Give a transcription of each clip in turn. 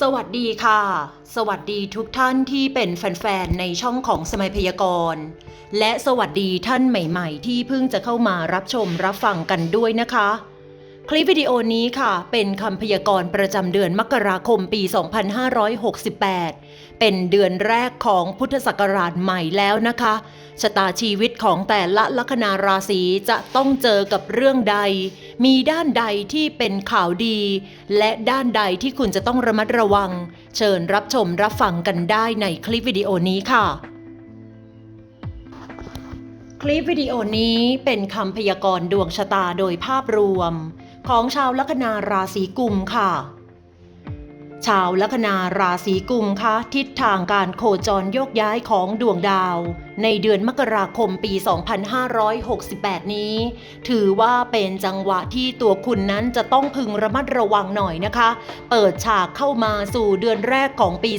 สวัสดีค่ะ สวัสดีทุกท่านที่เป็นแฟนๆ ในช่องของสมัยพยากรณ์ และสวัสดีท่านใหม่ๆ ที่เพิ่งจะเข้ามารับชมรับฟังกันด้วยนะคะ คลิปวิดีโอนี้ค่ะ เป็นคำพยากรณ์ประจำเดือนมกราคมปี 2568 เป็นเดือนแรกของพุทธศักราชใหม่แล้วนะคะ ชะตาชีวิตของแต่ละลัคนาราศีจะต้องเจอกับเรื่องใด มีด้านใดที่เป็นข่าวดี และด้านใดที่คุณจะต้องระมัดระวัง เชิญรับชมรับฟังกันได้ในคลิปวิดีโอนี้ค่ะ คลิปวิดีโอนี้เป็นคำพยากรณ์ดวงชะตาโดยภาพรวม ของชาวลัคนาราศีกุมค่ะชาวลัคนาราศีกุมคะทิศทางการโคจรโยกย้ายของดวงดาว ในเดือนมกราคมปี 2568 นี้ ถือว่าเป็นจังหวะที่ตัวคุณนั้นจะต้องพึงระมัดระวังหน่อยนะคะ เปิดฉากเข้ามาสู่เดือนแรกของปี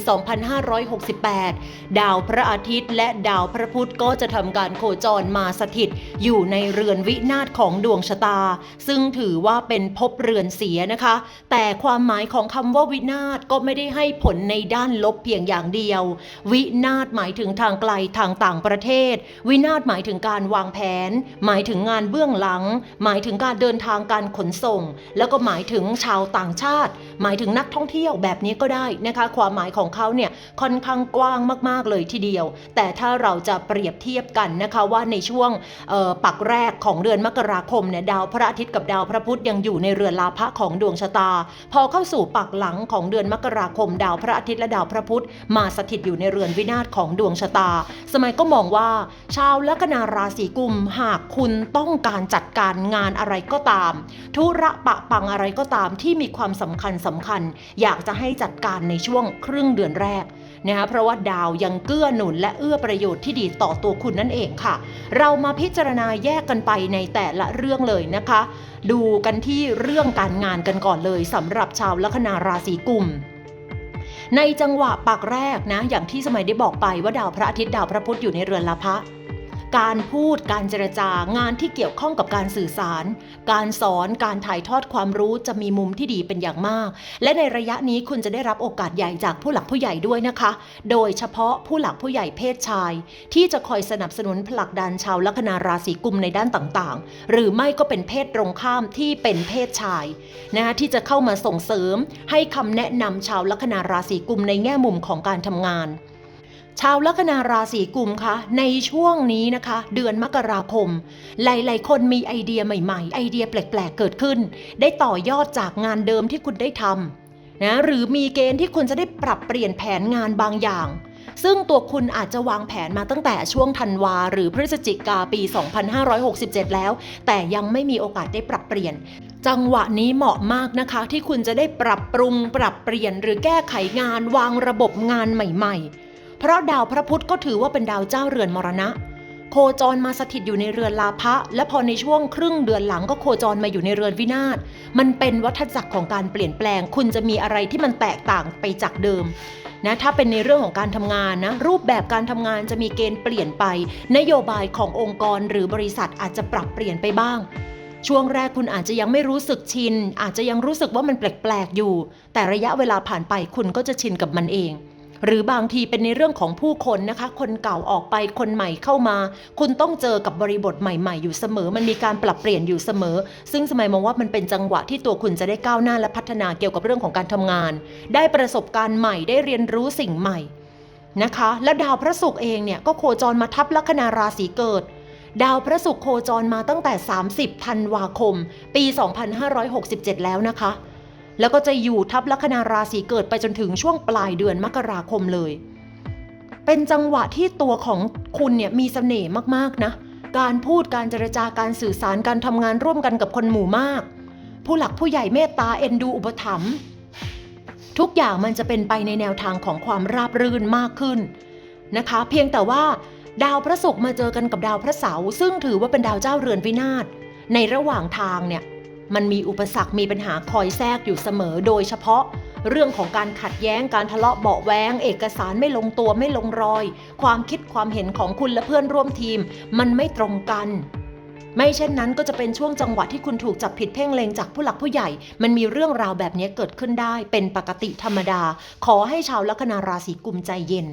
2568 ดาวพระอาทิตย์และดาวพระพุธก็จะทำการโคจรมาสถิต อยู่ในเรือนวินาศของดวงชะตา ซึ่งถือว่าเป็นภพเรือนเสียนะคะ แต่ความหมายของคำว่าวินาศก็ไม่ได้ให้ผลในด้านลบเพียงอย่างเดียว วินาศหมายถึงทางไกลทางต่างประประเทศ วินาศหมายถึงการวางแผน หมายถึงงานเบื้องหลัง หมายถึงการเดินทางการขนส่ง แล้วก็หมายถึงชาวต่างชาติ หมายถึงนักท่องเที่ยวแบบนี้ก็ได้นะคะ ความหมายของเขาเนี่ยค่อนข้างกว้างมากๆเลยทีเดียว แต่ถ้าเราจะเปรียบเทียบกันนะคะว่าในช่วงปักแรกของเดือนมกราคมเนี่ยดาวพระอาทิตย์กับดาวพระพุธยังอยู่ในเรือนลาภะของดวงชะตา พอเข้าสู่ปักหลังของเดือนมกราคม ดาวพระอาทิตย์และดาวพระพุธมาสถิตอยู่ในเรือนวินาศของดวงชะตา สมัยก็มองว่า ชาวลัคนาราศีกุมหากคุณต้องการจัดการงานอะไรก็ตาม ธุระปะปังอะไรก็ตามที่มีความสำคัญสำคัญ อยากจะให้จัดการในช่วงครึ่งเดือนแรกนะคะเพราะว่าดาวยังเกื้อหนุนและเอื้อประโยชน์ที่ดีต่อตัวคุณนั่นเองค่ะ เรามาพิจารณาแยกกันไปในแต่ละเรื่องเลยนะคะ ดูกันที่เรื่องการงานกันก่อนเลยสำหรับชาวลัคนาราศีกุมในจังหวะปักแรกนะ อย่างที่สมัยได้บอกไปว่าดาวพระอาทิตย์ดาวพระพุธอยู่ในเรือนลาภะ การพูดการเจรจางานที่เกี่ยวข้องกับการสื่อสาร การสอนการถ่ายทอดความรู้จะมีมุมที่ดีเป็นอย่างมาก และในระยะนี้คุณจะได้รับโอกาสใหญ่จากผู้หลักผู้ใหญ่ด้วยนะคะ โดยเฉพาะผู้หลักผู้ใหญ่เพศชาย ที่จะคอยสนับสนุนผลักดันชาวลัคนาราศีกุมในด้านต่างๆ หรือไม่ก็เป็นเพศตรงข้ามที่เป็นเพศชายนะคะที่จะเข้ามาส่งเสริมให้คำแนะนำชาวลัคนาราศีกุมในแง่มุมของการทำงาน ชาวลัคนาราศีกุมคะในช่วงนี้นะคะ เดือนมกราคม หลาย ๆ คนมีไอเดียใหม่ ๆ ไอเดียแปลก ๆ เกิดขึ้น ได้ต่อยอดจากงานเดิมที่คุณได้ทำนะหรือมีเกณฑ์ที่คุณจะได้ปรับเปลี่ยนแผนงานบางอย่าง ซึ่งตัวคุณอาจจะวางแผนมาตั้งแต่ช่วงธันวาหรือพฤศจิกาปี 2567 แล้ว แต่ยังไม่มีโอกาสได้ปรับเปลี่ยนจังหวะนี้เหมาะมากนะคะ ที่คุณจะได้ปรับปรุง ปรับเปลี่ยนหรือแก้ไขงานวางระบบงานใหม่ ๆ เพราะดาวพระพุธก็ถือว่าเป็นดาวเจ้าเรือนมรณะ โคจรมาสถิตอยู่ในเรือนลาภะและพอในช่วงครึ่งเดือนหลังก็โคจรมาอยู่ในเรือนวินาศมันเป็นวัฏจักรของการเปลี่ยนแปลง คุณจะมีอะไรที่มันแตกต่างไปจากเดิมนะถ้าเป็นในเรื่องของการทำงานนะรูปแบบการทำงานจะมีเกณฑ์เปลี่ยนไป นโยบายขององค์กรหรือบริษัทอาจจะปรับเปลี่ยนไปบ้าง ช่วงแรกคุณอาจจะยังไม่รู้สึกชิน อาจจะยังรู้สึกว่ามันแปลกๆอยู่ แต่ระยะเวลาผ่านไปคุณก็จะชินกับมันเอง หรือบางทีเป็นในเรื่องของผู้คนนะคะ คนเก่าออกไปคนใหม่เข้ามา คุณต้องเจอกับบริบทใหม่ๆ อยู่เสมอ มันมีการปรับเปลี่ยนอยู่เสมอ ซึ่งสมัยมองว่ามันเป็นจังหวะที่ตัวคุณจะได้ก้าวหน้าและพัฒนาเกี่ยวกับเรื่องของการทำงาน ได้ประสบการณ์ใหม่ได้เรียนรู้สิ่งใหม่นะคะ และดาวพระศุกร์เองเนี่ยก็โคจรมาทับลัคนาราศีเกิดดาวพระศุกร์โคจรมาตั้งแต่ 30 ธันวาคม ปี 2567 แล้วนะคะ แล้วก็จะอยู่ทับลัคนาราศีเกิดไปจนถึงช่วงปลายเดือนมกราคมเลย เป็นจังหวะที่ตัวของคุณเนี่ยมีเสน่ห์มากๆนะ การพูดการเจรจาการสื่อสารการทำงานร่วมกันกับคนหมู่มาก ผู้หลักผู้ใหญ่เมตตาเอ็นดูอุปถัมภ์ทุกอย่างมันจะเป็นไปในแนวทางของความราบรื่นมากขึ้นนะคะ เพียงแต่ว่าดาวพระศุกร์มาเจอกันกับดาวพระเสาร์ซึ่งถือว่าเป็นดาวเจ้าเรือนวินาศในระหว่างทางเนี่ย มันมีอุปสรรคมีปัญหาคอยแทรกอยู่เสมอโดยเฉพาะ เรื่องของการขัดแย้งการทะเลาะเบาแวงเอกสารไม่ลงตัวไม่ลงรอย ความคิดความเห็นของคุณและเพื่อนร่วมทีม มันไม่ตรงกัน ไม่เช่นนั้นก็จะเป็นช่วงจังหวะที่คุณถูกจับผิดเพ่งเลงจากผู้หลักผู้ใหญ่ มันมีเรื่องราวแบบนี้เกิดขึ้นได้ เป็นปกติธรรมดา ขอให้ชาวลัคนาราศีกุมใจเย็น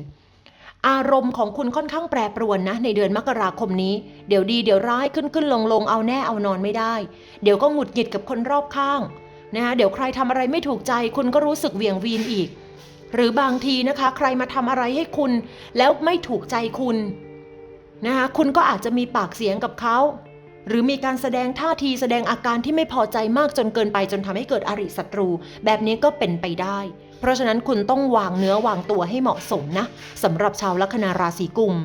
อารมณ์ของคุณค่อนข้างแปรปรวนนะ ในเดือนมกราคมนี้ เดี๋ยวดีเดี๋ยวร้ายขึ้นขึ้นลงลงเอาแน่เอานอนไม่ได้ เดี๋ยวก็หงุดหงิดกับคนรอบข้างนะคะเดี๋ยวใครทำอะไรไม่ถูกใจ คุณก็รู้สึกเหวี่ยงวีนอีก หรือบางทีนะคะ ใครมาทำอะไรให้คุณ แล้วไม่ถูกใจคุณนะคะคุณก็อาจจะมีปากเสียงกับเขาหรือมีการแสดงท่าทีแสดงอาการที่ไม่พอใจมากจนเกินไปจนทำให้เกิดอริศัตรู แบบนี้ก็เป็นไปได้ เพราะฉะนั้นคุณต้องวางเนื้อวางตัวให้เหมาะสมนะสำหรับชาวลัคนาราศีกุม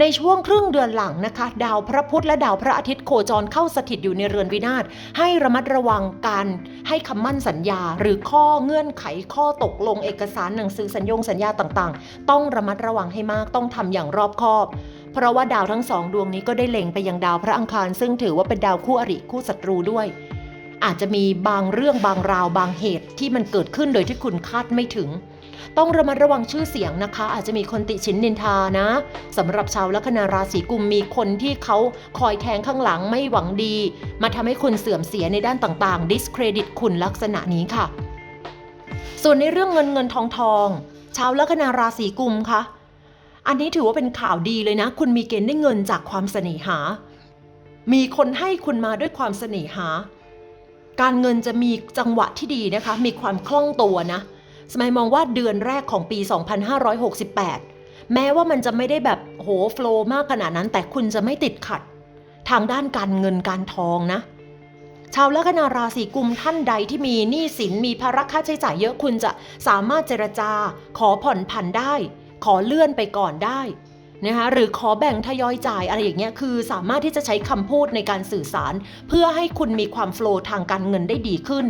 ในช่วงครึ่งเดือนหลังนะคะ ดาวพระพุธและดาวพระอาทิตย์โคจรเข้าสถิตอยู่ในเรือนวินาศให้ระมัดระวังการให้คำมั่นสัญญา หรือข้อเงื่อนไขข้อตกลงเอกสารหนังสือสัญญงสัญญาต่างๆ ต้องระมัดระวังให้มากต้องทำอย่างรอบคอบเพราะว่าดาวทั้งสองดวงนี้ก็ได้เล็งไปยังดาวพระอังคาร ซึ่งถือว่าเป็นดาวคู่อริคู่ศัตรูด้วย อาจจะมีบางเรื่องบางราวบางเหตุที่มันเกิดขึ้นโดยที่คุณคาดไม่ถึง ต้องระมัดระวังชื่อเสียงนะคะ อาจจะมีคนติชินนินทานะสำหรับชาวลัคนาราศีกุมมีคนที่เขาคอยแทงข้างหลังไม่หวังดี มาทำให้คุณเสื่อมเสียในด้านต่างๆ discredit คุณลักษณะนี้ค่ะ ส่วนในเรื่องเงินเงินทองทองชาวลัคนาราศีกุมคะอันนี้ถือว่าเป็นข่าวดีเลยนะ คุณมีเกณฑ์ได้เงินจากความเสน่หา มีคนให้คุณมาด้วยความเสน่หา การเงินจะมีจังหวะที่ดีนะคะ มีความคล่องตัวนะ สมัยมองว่าเดือนแรกของปี 2568 แม้ว่ามันจะไม่ได้แบบโหโฟล์มากขนาดนั้น แต่คุณจะไม่ติดขัด ทางด้านการเงินการทองนะ ชาวลัคนาราศีกุมท่านใดที่มีหนี้สินมีภาระค่าใช้จ่ายเยอะคุณจะสามารถเจรจา ขอผ่อนผันได้ ขอเลื่อนไปก่อนได้ นะคะหรือขอแบ่งทยอยจ่ายอะไรอย่างเงี้ยคือสามารถที่จะใช้คำพูดในการสื่อสาร เพื่อให้คุณมีความโฟล์ทางการเงินได้ดีขึ้น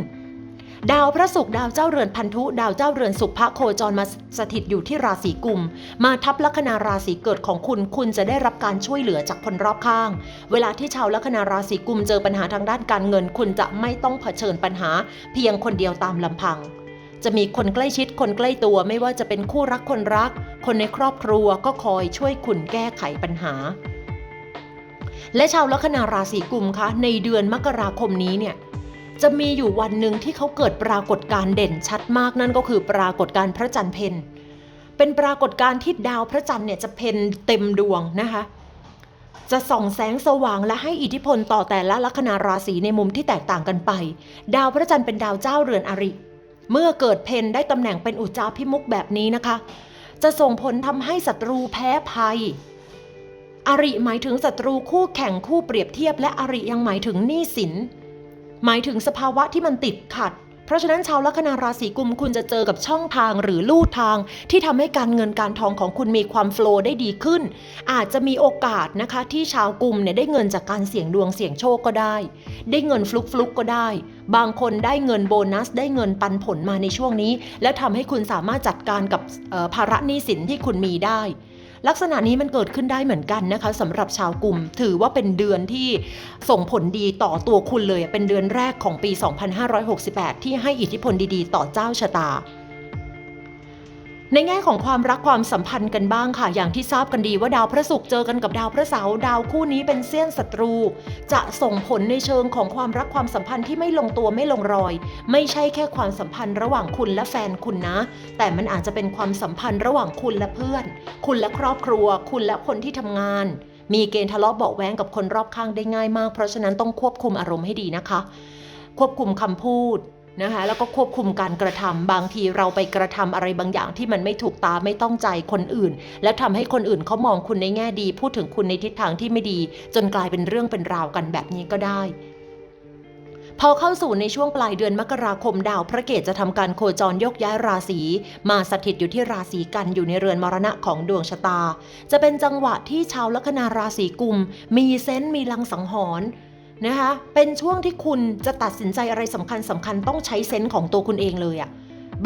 ดาวพระศุกร์ดาวเจ้าเรือนพันธุ ดาวเจ้าเรือนสุภะโคจรมาสถิตอยู่ที่ราศีกุม มาทับลัคนาราศีเกิดของคุณ คุณจะได้รับการช่วยเหลือจากคนรอบข้าง เวลาที่ชาวลัคนาราศีกุมเจอปัญหาทางด้านการเงิน คุณจะไม่ต้องเผชิญปัญหา เพียงคนเดียวตามลำพัง จะมีคนใกล้ชิดคนใกล้ตัวไม่ว่าจะเป็นคู่รักคนรัก คนในครอบครัวก็คอยช่วยคุณแก้ไขปัญหา และชาวลัคนาราศีกุมคะในเดือนมกราคมนี้เนี่ยจะมีอยู่วันหนึ่งที่เขาเกิดปรากฏการณ์เด่นชัดมากนั่นก็คือปรากฏการณ์พระจันทร์เพนเป็นปรากฏการณ์ที่ดาวพระจันทร์เนี่ยจะเพนเต็มดวงนะคะจะส่องแสงสว่างและให้อิทธิพลต่อแต่ละลัคนาราศีในมุมที่แตกต่างกันไป ดาวพระจันทร์เป็นดาวเจ้าเรือนอริ เมื่อเกิดเพนได้ตำแหน่งเป็นอุจจาพิมุกแบบนี้นะคะ จะส่งผลทำให้ศัตรูแพ้ภัย อริหมายถึงศัตรูคู่แข่งคู่เปรียบเทียบ และอริยังหมายถึงหนี้สิน หมายถึงสภาวะที่มันติดขัด เพราะฉะนั้นชาวลัคนาราศีกุมคุณจะเจอกับช่องทางหรือลู่ทาง ที่ทำให้การเงินการทองของคุณมีความโฟล์ได้ดีขึ้น อาจจะมีโอกาสนะคะที่ชาวกุมเนี่ยได้เงินจากการเสี่ยงดวงเสี่ยงโชคก็ได้ ได้เงินฟลุกฟลุกก็ได้ บางคนได้เงินโบนัส ได้เงินปันผลมาในช่วงนี้ แล้วทำให้คุณสามารถจัดการกับภาระหนี้สินที่คุณมีได้ ลักษณะนี้มันเกิดขึ้นได้เหมือนกันนะคะสำหรับชาวกลุ่มถือว่าเป็นเดือนที่ส่งผลดีต่อตัวคุณเลยเป็นเดือนแรกของปี 2568 ที่ให้อิทธิพลดีๆ ต่อเจ้าชะตา ในแง่ของความรักความสัมพันธ์กันบ้างค่ะ อย่างที่ทราบกันดีว่าดาวพระศุกร์เจอกันกับดาวพระเสาร์ดาวคู่นี้เป็นเสี้ยนศัตรู จะส่งผลในเชิงของความรักความสัมพันธ์ที่ไม่ลงตัวไม่ลงรอย ไม่ใช่แค่ความสัมพันธ์ระหว่างคุณและแฟนคุณนะ แต่มันอาจจะเป็นความสัมพันธ์ระหว่างคุณและเพื่อน คุณและครอบครัว คุณและคนที่ทำงานมีเกณฑ์ทะเลาะเบาแว้งกับคนรอบข้างได้ง่ายมาก เพราะฉะนั้นต้องควบคุมอารมณ์ให้ดีนะคะ ควบคุมคำพูด นะคะแล้วก็ควบคุมการกระทำบางทีเราไปกระทำอะไรบางอย่างที่มันไม่ถูกตาไม่ต้องใจคนอื่น แล้วทำให้คนอื่นเขามองคุณในแง่ดี พูดถึงคุณในทิศทางที่ไม่ดี จนกลายเป็นเรื่องเป็นราวกันแบบนี้ก็ได้พอเข้าสู่ในช่วงปลายเดือนมกราคมดาวพระเกตจะทำการโคจรยกย้ายราศีมาสถิตอยู่ที่ราศีกันอยู่ในเรือนมรณะของดวงชะตา จะเป็นจังหวะที่ชาวลัคนาราศีกุม มีเซนต์มีลังสังหรณ์ นะคะ เป็นช่วงที่คุณจะตัดสินใจอะไรสำคัญสำคัญต้องใช้เซนส์ของตัวคุณเองเลยอะ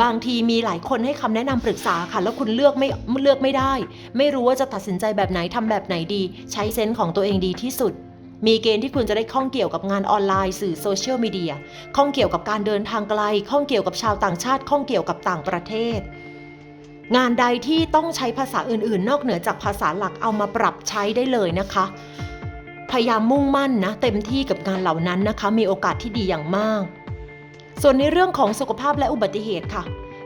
บางทีมีหลายคนให้คำแนะนำปรึกษาค่ะ แล้วคุณเลือกไม่เลือกไม่ได้ ไม่รู้ว่าจะตัดสินใจแบบไหนทำแบบไหนดี ใช้เซนส์ของตัวเองดีที่สุด มีเกณฑ์ที่คุณจะได้ข้องเกี่ยวกับงานออนไลน์สื่อโซเชียลมีเดียข้องเกี่ยวกับการเดินทางไกล ข้องเกี่ยวกับชาวต่างชาติ ข้องเกี่ยวกับต่างประเทศ งานใดที่ต้องใช้ภาษาอื่นๆ นอกเหนือจากภาษาหลักเอามาปรับใช้ได้เลยนะคะ พยายามมุ่งมั่นนะเต็มที่กับงานเหล่านั้นนะคะ มีโอกาสที่ดีอย่างมาก ส่วนในเรื่องของสุขภาพและอุบัติเหตุค่ะ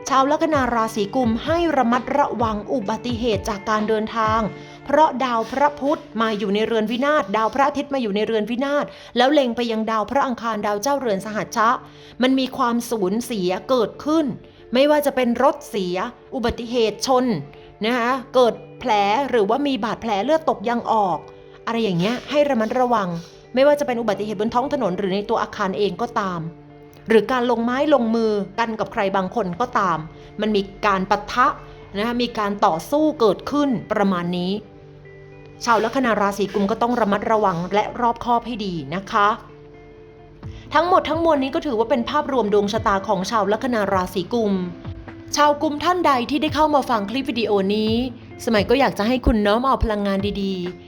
ชาวลัคนาราศีกุมให้ระมัดระวังอุบัติเหตุจากการเดินทาง เพราะดาวพระพุธมาอยู่ในเรือนวินาศดาวพระอาทิตย์มาอยู่ในเรือนวินาศแล้วเล็งไปยังดาวพระอังคารดาวเจ้าเรือนสหัชชะ มันมีความสูญเสียเกิดขึ้น ไม่ว่าจะเป็นรถเสีย อุบัติเหตุชนนะคะเกิดแผลหรือว่ามีบาดแผลเลือดตกยังออก อะไรอย่างเงี้ยให้ระมัดระวัง ไม่ว่าจะเป็นอุบัติเหตุบนท้องถนนหรือในตัวอาคารเองก็ตาม หรือการลงไม้ลงมือกันกับใครบางคนก็ตาม มันมีการปะทะนะคะมีการต่อสู้เกิดขึ้นประมาณนี้ ชาวลัคนาราศีกุมก็ต้องระมัดระวังและรอบคอบให้ดีนะคะ ทั้งหมดทั้งมวลนี้ก็ถือว่าเป็นภาพรวมดวงชะตาของชาวลัคนาราศีกุม ชาวกุมท่านใดที่ได้เข้ามาฟังคลิปวิดีโอนี้ สมัยก็อยากจะให้คุณน้อมเอาพลังงานดีๆ